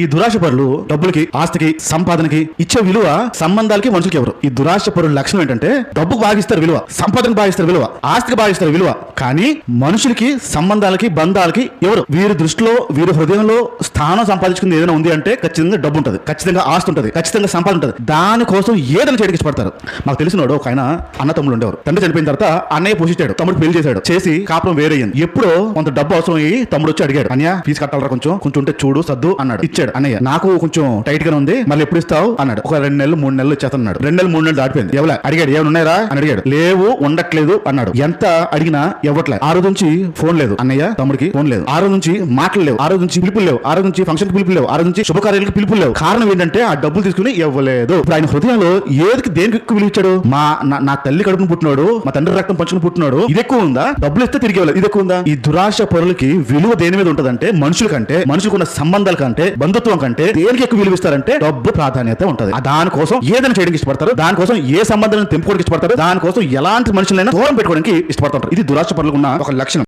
ఈ దురాశ పరులు డబ్బులకి ఆస్తికి సంపాదనకి ఇచ్చే విలువ సంబంధాలకి మనుషులకి ఎవరు? ఈ దురాశ పరుల లక్షణం ఏంటంటే డబ్బుకు భావిస్తారు విలువ సంపాదనకు భావిస్తారు విలువ ఆస్తికి భావిస్తారు విలువ. కానీ మనుషులకి సంబంధాలకి బంధాలకి ఎవరు? వీరి దృష్టిలో వీరి హృదయంలో స్థానం సంపాదించుకుంది ఏదైనా ఉంది అంటే ఖచ్చితంగా డబ్బు ఉంటుంది ఖచ్చితంగా ఆస్తి ఉంటుంది ఖచ్చితంగా సంపాదన ఉంటుంది. దానికోసం ఏదైనా చేయడానికి ఇష్టపడతారు. మాకు తెలిసినోడు ఒక ఆయన అన్న తమ్ముడు ఉండేవారు. తండ్రి చనిపోయిన తర్వాత అన్నయ్య పోషించాడు తమ్ముడు పెళ్ళి చేశాడు చేసి కాపురం వేరే ఎప్పుడో కొంత డబ్బు అవసరం అయ్యి తమ్ముడు వచ్చి అడిగాడు అన్నయ్య ఫీజు కట్టాలరా కొంచెం కొంచెం ఉంటే చూడు సద్దు అన్నాడు. ఇచ్చాడు. అన్నయ్య నాకు కొంచెం టైట్గా ఉంది. మళ్ళీ ఎప్పుడు ఇస్తావు? అన్నాడు. ఒక రెండు నెలలు మూడు నెలలు చేతన్నాడు రెండు నెలలు మూడు నెలలు దాటిపోయింది. ఎవలా? అడిగాడు. ఏమైనా ఉన్నాయా అని అడిగాడు. లేవు ఉండట్లేదు అన్నాడు. ఎంత అడిగినా ఇవ్వట్లేదు ఆ రోజు నుంచి ఫోన్ లేదు. అన్నయ్య తమ్ముడికి ఫోన్ లేదు. ఆ రోజు నుంచి మాటలు లేవు. ఆ రోజు నుంచి పిలుపులు లేవు. ఆ రోజు నుంచి ఫంక్షన్ పిలుపులు లేవు. ఆ రోజు నుంచి శుభకార్యాలకు పిలుపులు లేవు. కారణం ఏంటంటే ఆ డబ్బులు తీసుకుని ఇవ్వలేదు. ఇప్పుడు ఆయన హృదయంలో ఏదికి దేనికి ఎక్కువ విలువ ఇచ్చాడు? మా నా- నా తల్లి కడుపును పుట్టినాడు మా తండ్రి రక్తం పంచుకుని పుట్టినాడు ఇది ఎక్కువ ఉందా? డబ్బులు ఇస్తే తిరిగి ఇవ్వలేదు ఇది ఎక్కువ ఉందా? ఈ దురాశ పరులకి విలువ దేని మీద ఉంటదంటే మనుషుల కంటే మనుషులకు ఉన్న సంబంధాల కంటే బంధుత్వం కంటే దేనికి ఎక్కువ విలువిస్తారంటే డబ్బు ప్రాధాన్యత ఉంటది. దానికోసం ఏదైనా చేయడానికి ఇష్టపడతారు దానికోసం ఏ సంబంధాలను తెంపుకోవడానికి ఇష్టపడతారు దానికోసం ఎలాంటి మనుషులైనా దూరం పెట్టుకోవడానికి ఇష్టపడతారు. ఇది దురాశ పనులు ఉన్న ఒక లక్షణం.